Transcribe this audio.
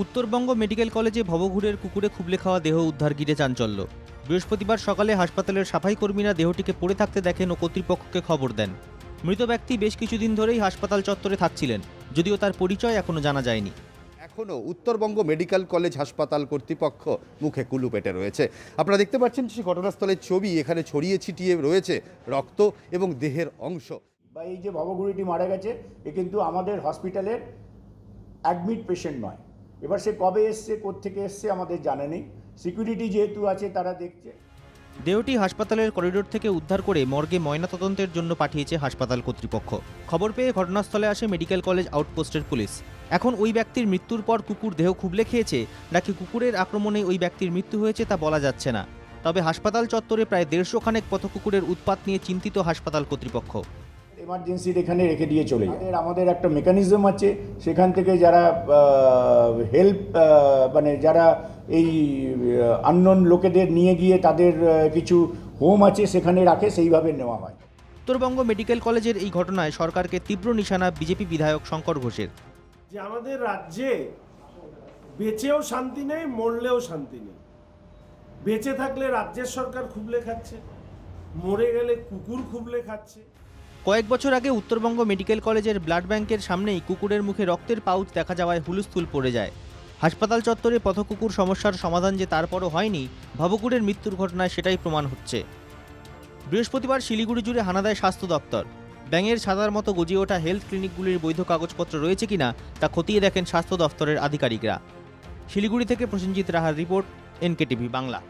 Uttarbanga medical কলেজে ভবঘুরের কুকুরে খুবলে খাওয়া দেহ উদ্ধার ঘিরে চাঞ্চল্য। বৃহস্পতিবার সকালে হাসপাতালের সাফাই কর্মীরা দেহটিকে পড়ে থাকতে দেখেন ও কর্তৃপক্ষকে খবর দেন। মৃত ব্যক্তি বেশ কিছুদিন ধরেই হাসপাতাল চত্বরে থাকছিলেন যদিও তার পরিচয় এখনও জানা যায়নি। এখনও উত্তরবঙ্গ মেডিকেল কলেজ হাসপাতাল কর্তৃপক্ষ মুখে কুলু পেটে রয়েছে। আপনারা দেখতে পাচ্ছেন সেই ঘটনাস্থলের ছবি এখানে ছড়িয়ে ছিটিয়ে রয়েছে রক্ত এবং দেহের অংশ। বা এই যে ভবঘুড়িটি মারা গেছে এ কিন্তু আমাদের হসপিটালের অ্যাডমিট পেশেন্ট নয়। এবার সে কবে এসছে থেকে এসছে আমাদের জানা নেই। সিকিউরিটি যেহেতু আছে, তারা দেখছে। দেহটি হাসপাতালের করিডোর থেকে উদ্ধার করে মর্গে ময়নাতদন্তের জন্য পাঠিয়েছে হাসপাতাল কর্তৃপক্ষ। খবর পেয়ে ঘটনাস্থলে আসে মেডিকেল কলেজ আউটপোস্টের পুলিশ। এখন ওই ব্যক্তির মৃত্যুর পর কুকুর দেহ খুবলে খেয়েছে, নাকি কুকুরের আক্রমণে ওই ব্যক্তির মৃত্যু হয়েছে তা বলা যাচ্ছে না। তবে হাসপাতাল চত্বরে প্রায় দেড়শো খানেক পথকুকুরের উৎপাত নিয়ে চিন্তিত হাসপাতাল কর্তৃপক্ষ। এমার্জেন্সির এখানে রেখে দিয়ে চলে যায়। আমাদের- আমাদের একটা মেকানিজম আছে সেখান থেকে যারা হেল্প মানে যারা এই আননোন লোকেদের নিয়ে গিয়ে তাদের কিছু হোম আছে সেখানে রাখে সেইভাবে নেওয়া হয়। উত্তরবঙ্গ মেডিকেল কলেজের এই ঘটনায় সরকারকে তীব্র নিশানা বিজেপি বিধায়ক শঙ্কর ঘোষের। যে আমাদের রাজ্যে বেঁচেও শান্তি নেই মরলেও শান্তি নেই। বেঁচে থাকলে রাজ্যের সরকার খুবলে খাচ্ছে মরে গেলে কুকুর খুবলে খাচ্ছে কয়েক বছর আগে উত্তরবঙ্গ মেডিকেল কলেজের ব্লাড ব্যাংকের সামনেই কুকুরের মুখে রক্তের পাউচ দেখা যাওয়ায় হুলস্থুল পড়ে যায়। হাসপাতাল চত্বরে পথকুকুর সমস্যার সমাধান যে তারপরও হয়নি, ভবকুরের মৃত্যুর ঘটনায় সেটাই প্রমাণ হচ্ছে। বৃহস্পতিবার শিলিগুড়ি জুড়ে হানা দেয় স্বাস্থ্য দপ্তর। ব্যাঙের ছাতার মতো গজিয়ে ওঠা হেলথ ক্লিনিকগুলির বৈধ কাগজপত্র রয়েছে কিনা, তা খতিয়ে দেখেন স্বাস্থ্য দপ্তরের আধিকারিকরা। শিলিগুড়ি থেকে প্রসেনজিৎ রাহার রিপোর্ট, এনকেটিভি বাংলা।